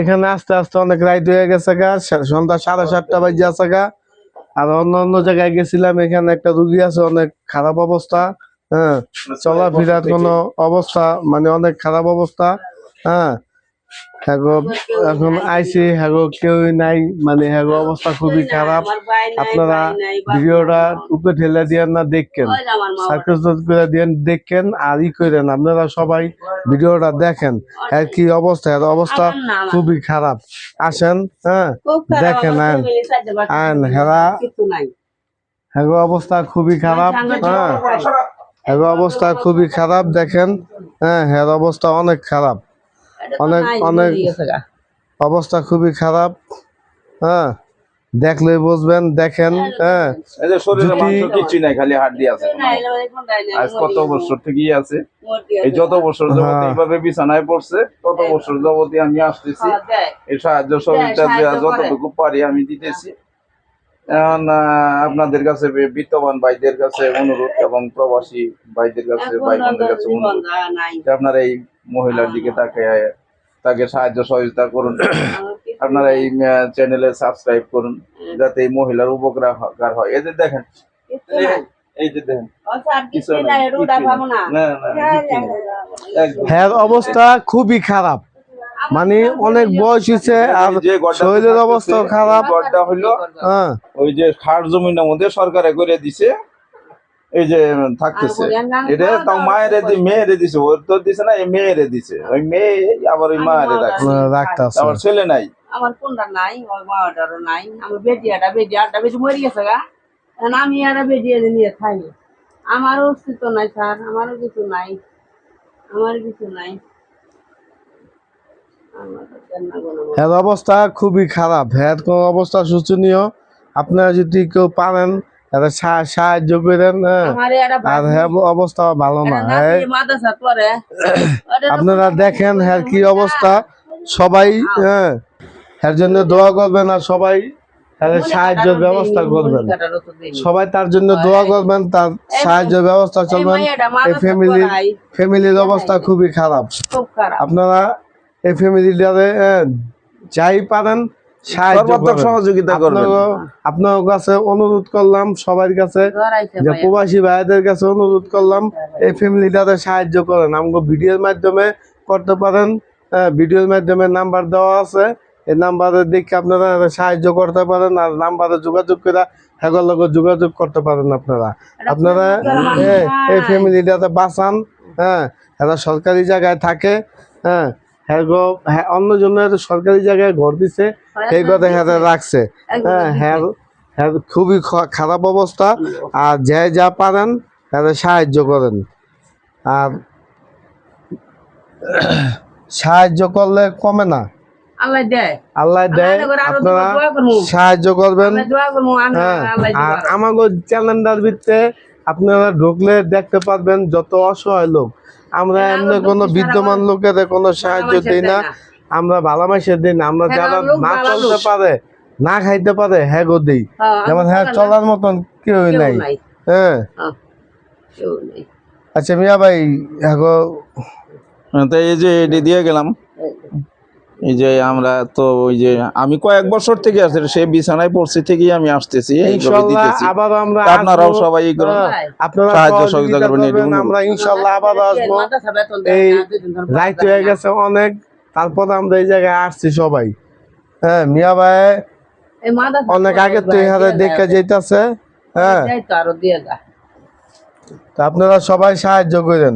এখানে আস্তে আস্তে অনেক রাইড হয়ে গেছে গা। সন্ধ্যা সাড়ে সাতটা বাজে আছে গা। আর অন্য অন্য জায়গায় গেছিলাম, এখানে একটা রুগী আছে, অনেক খারাপ অবস্থা হ্যাঁ। চলাফেরার কোনো অবস্থা মানে অনেক খারাপ অবস্থা হ্যাঁ। হ্যাগো এখন আইসি হ্যাগো কেউই নাই মানে হ্যাগো অবস্থা খুবই খারাপ। আপনারা ভিডিওটা উপরে ঠেলে দিয়ে না দেখেন। সার্কেল করে দিয়ে দেখেন আর ই করেন। আপনারা সবাই ভিডিওটা দেখেন এর কি অবস্থা এর অবস্থা খুবই খারাপ। আসেন হ্যাঁ দেখেন আইন আইন হেরা হ্যাগো অবস্থা খুবই খারাপ হ্যাঁ। হ্যাগো অবস্থা খুবই খারাপ দেখেন হ্যাঁ হ্যার অবস্থা অনেক খারাপ। অনেক অনেক অবস্থা খুবই খারাপ হ্যাঁ? দেখলে বুঝবেন দেখেন হ্যাঁ এই যে শরীরে যদি- মাংস কিচ্ছু নাই খালি হাড্ডি আছে আজ কত বছর থেকেই আছে। এই যত বছর হ্যাঁ। এইভাবে বিছানায় পড়ছে তত বছর আমি আসতেছি। এই সাহায্য সহযোগিতা। যতটুকু পারি আমি দিতেছি। এখন আপনাদের কাছে বিত্তবান ভাইদের কাছে অনুরোধ এবং প্রবাসী ভাইদের কাছে ভাই বোনদের কাছে অনুরোধ আপনারা এই মহিলার দিকে তাকে তাকে সাহায্য সহযোগিতা করুন। আপনারা এই চ্যানেলে সাবস্ক্রাইব করুন যাতে এই মহিলার উপকার হয়। এই যে দেখেন হ্যার অবস্থা খুবই খারাপ। মানে অনেক বয়স হয়েছে আর শরীরের অবস্থা খারাপ। হইল হ্যাঁ। ওই যে খাট জমিনের মধ্যে সরকারে করে দিছে এই যে থাকতেছে। এটা তাও মায়েরে দি মেয়েরে দিছে। ওর তো দিছে না এই মেয়েরে দিছে। ওই মেয়ে আবার ওই মায়েরে রাখছে। রাখতেছে আবার ছেলে নাই। আমার কোনটা নাই ওই মাটারও নাই। আমার বেটি একটা বেটি আটটা বেটি মরে গেছে গা। আমি একটা বেটি এনে নিয়ে খাই আমারও অস্তিত্ব নাই স্যার আমারও কিছু নাই। আমার কিছু নাই। আমার। হ্যার অবস্থা খুবই খারাপ। হ্যার কোন অবস্থা শোচনীয়? আপনারা যদি কেউ পারেন সাহায্য করেন হ্যাঁ হ্যাঁ অবস্থা ভালো না হ্যাঁ। আপনারা দেখেন হ্যার কি অবস্থা। সবাই হ্যাঁ। এর জন্য দোয়া করবেন আর সবাই হ্যাঁ সাহায্যের ব্যবস্থা করবেন। সবাই তার জন্য দোয়া করবেন তার সাহায্য ব্যবস্থা চলবেন এই ফ্যামিলির ফ্যামিলির অবস্থা খুবই খারাপ। আপনারা এই ফ্যামিলিটারে যাই পারেন সর্বাত্মক সহযোগিতা করবেন। আপনার কাছে অনুরোধ করলাম সবার কাছে যে প্রবাসী ভাইদের কাছে অনুরোধ করলাম এই ফ্যামিলিটাতে সাহায্য করেন। আমাকে ভিডিওর মাধ্যমে করতে পারেন হ্যাঁ, ভিডিওর মাধ্যমে নাম্বার দেওয়া আছে। এই নাম্বারে দেখে আপনারা সাহায্য করতে পারেন আর নাম্বারে যোগাযোগ করে হেগর লগে যোগাযোগ করতে পারেন আপনারা। আপনারা এই। ফ্যামিলিটাতে বাঁচান হ্যাঁ। এরা সরকারি জায়গায় থাকে হ্যাঁ। হ্যাঁ হ্যাঁ অন্য জনের সরকারি জায়গায় ঘর দিছে সেই কথা হ্যাঁ রাখছে। হ্যাঁ হ্যাঁ হ্যাঁ খুবই খারাপ অবস্থা। আর যে যা পারেন হ্যাঁ সাহায্য করেন। আর সাহায্য করলে কমে না। আল্লাহ দেয়। আল্লাহ দেয় আপনারা সাহায্য করবেন। হ্যাঁ আর। আমাকে চ্যানেলটার ভিতরে আপনারা ঢুকলে দেখতে পারবেন যত অসহায় লোক। আমরা হ্যাঁ, এমনি কোনো বিদ্যমান লোকের কোনো সাহায্য দিই না। আমরা ভালোবাসে দিই না। আমরা হ্যাঁ, যারা না চলতে পারে না খাইতে পারে হ্যাঁ গো দিই। হ্যাঁ, যেমন হ্যাঁ চলার মতন কেউ নাই। হ্যাঁ। হ্যাঁ। আচ্ছা মিয়া ভাই হ্যাঁ গো। তো এই যে এটি দিয়ে গেলাম। এই যে আমরা তো ওই যে আমি কয়েক বছর থেকে আসছি সেই বিছানায় পড়ছি থেকেই আমি আসতেছি আবার আমরা আপনারাও সবাই হ্যাঁ, আপনারা সাহায্য সহযোগিতা করবেন। আমরা ইনশাল্লাহ আবার আসব। মাদ্রাসা বেতন দেয় এই রাইট হয়ে গেছে অনেক তারপর আমরা এই জায়গায় আসছি সবাই। হ্যাঁ মিয়া ভাই অনেক আগে তো এখানে দেখে যেতেছে হ্যাঁ। আপনারা সবাই সাহায্য করেন।